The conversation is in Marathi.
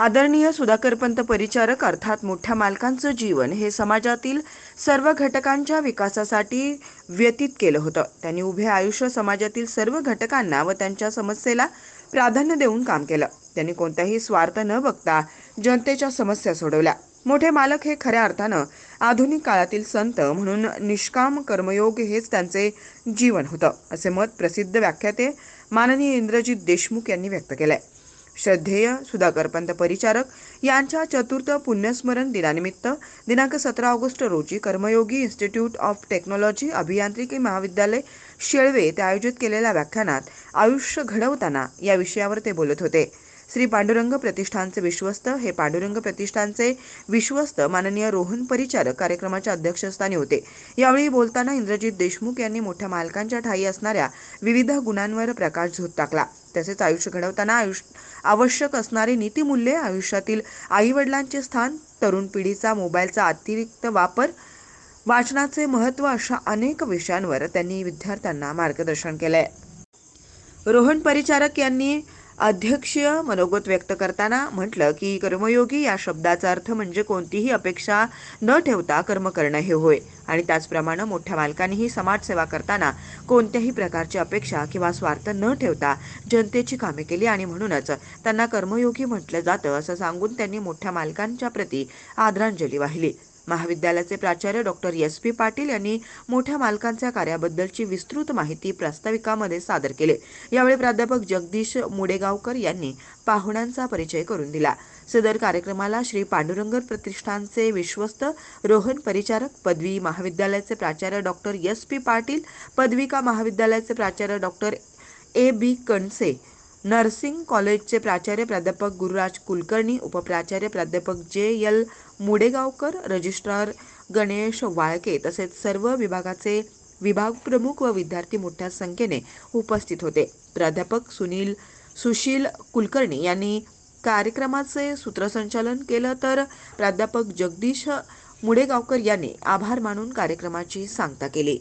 आदरणीय सुधाकरपंत परिचारक अर्थात मोठ्या मालकांचं जीवन हे समाजातील सर्व घटकांच्या विकासासाठी व्यतीत केलं होतं. त्यांनी उभे आयुष्य समाजातील सर्व घटकांना व त्यांच्या समस्येला प्राधान्य देऊन काम केलं. त्यांनी कोणताही स्वार्थ न बघता जनतेच्या समस्या सोडवल्या. मोठे मालक हे खऱ्या अर्थानं आधुनिक काळातील संत म्हणून निष्काम कर्मयोग हेच त्यांचे जीवन होतं असे मत प्रसिद्ध व्याख्याते माननीय इंद्रजित देशमुख यांनी व्यक्त केलं आहे श्रद्धेय सुधाकरपंत परिचारक यांच्या चतुर्थ पुण्यस्मरण दिनानिमित्त दिनांक सतरा ऑगस्ट रोजी कर्मयोगी इन्स्टिट्यूट ऑफ टेक्नॉलॉजी अभियांत्रिकी महाविद्यालय शेळवे येथे आयोजित केलेल्या व्याख्यानात आयुष्य घडवताना या विषयावर ते बोलत होते. श्री पांडुरंग प्रतिष्ठानचे विश्वस्त हे पांडुरंग प्रतिष्ठानचे विश्वस्त माननीय रोहन परिचारक कार्यक्रमाच्या अध्यक्षस्थानी होते. यावेळी बोलताना इंद्रजित देशमुख यांनी मोठ्या मालकांच्या ठाई असणाऱ्या विविध गुणांवर प्रकाश झोत टाकला. तसेच आयुष्य घडवताना आयुष्य आवश्यक असणारी नीतिमूल्ये आयुष्यातील आईवडिलांचे स्थान तरुण पिढीचा मोबाईलचा अतिरिक्त वापर वाचनाचे महत्त्व अशा अनेक विषयांवर त्यांनी विद्यार्थ्यांना मार्गदर्शन केलंय. रोहन परिचारक यांनी अध्यक्षीय मनोगत व्यक्त करताना म्हटलं की कर्मयोगी या शब्दाचा अर्थ म्हणजे कोणतीही अपेक्षा न ठेवता कर्म करणं हे होय. आणि त्याचप्रमाणे मोठ्या मालकांनीही समाजसेवा करताना कोणत्याही प्रकारची अपेक्षा किंवा स्वार्थ न ठेवता जनतेची कामे केली आणि म्हणूनच त्यांना कर्मयोगी म्हटलं जातं असं सांगून त्यांनी मोठ्या मालकांच्या प्रती आदरांजली वाहिली. महाविद्यालयाचे प्राचार्य डॉक्टर एस पी पाटील यांनी मोठ्या मालकांच्या कार्याबद्दलची विस्तृत माहिती प्रास्ताविकामध्ये सादर केले. यावेळी प्राध्यापक जगदीश मुडेगावकर यांनी पाहुण्यांचा परिचय करून दिला. सदर कार्यक्रमाला श्री पांडुरंग प्रतिष्ठानचे विश्वस्त रोहन परिचारक पदवी महाविद्यालयाचे प्राचार्य डॉक्टर एस पी पाटील पदविका महाविद्यालयाचे प्राचार्य doctor A B Kanse nursing कॉलेजचे प्राचार्य प्राध्यापक गुरुराज कुलकर्णी उपप्राचार्य प्राध्यापक J L Mudegaonkar registrar Ganesh Walke तसेच सर्व विभागाचे विभाग प्रमुख व विद्यार्थी मोठ्या संख्येने उपस्थित होते. प्राध्यापक सुनील सुशील कुलकर्णी यांनी कार्यक्रमाचे सूत्रसंचालन केलं तर प्राध्यापक जगदीश मुडेगावकर यांनी आभार मानून कार्यक्रमाची सांगता केली.